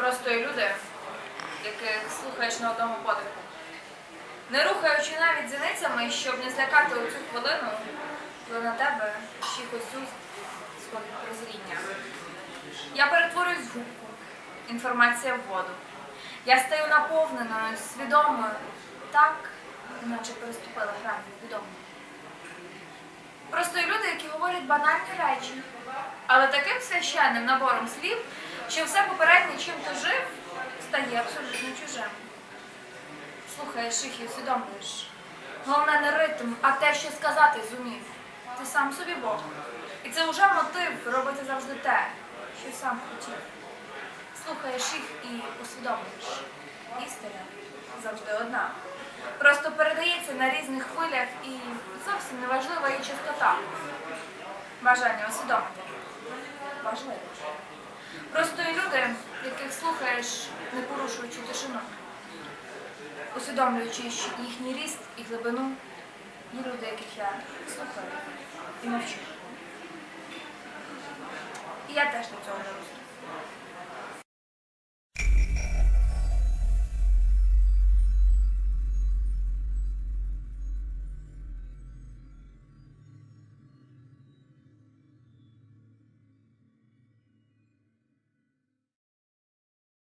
Просто є люди, яких слухаєш на одному подиху. Не рухаючи навіть зіницями, щоб не злякати у цю хвилину, коли на тебе чихось уст сходить прозріння. Я перетворююсь в губку, інформація в воду. Я стаю наповненою, свідомою, так, наче переступила грань відомо. Просто є люди, які говорять банальні речі, але таким священним набором слів, що все попереднє, чим ти жив, стає абсолютно чужим. Слухаєш їх і усвідомлюєш. Головне не ритм, а те, що сказати зумів. Ти сам собі Бог. І це вже мотив робити завжди те, що сам хотів. Слухаєш їх і усвідомлюєш. Істина завжди одна. Просто передається на різних хвилях і зовсім неважлива її частота. Бажання усвідомити. Важливо. Просто люди, яких слухаєш, не порушуючи тишину усвідомлюючи їхній ріст і глибину, є люди, яких я слухаю і мовчу. І я теж до цього не росту.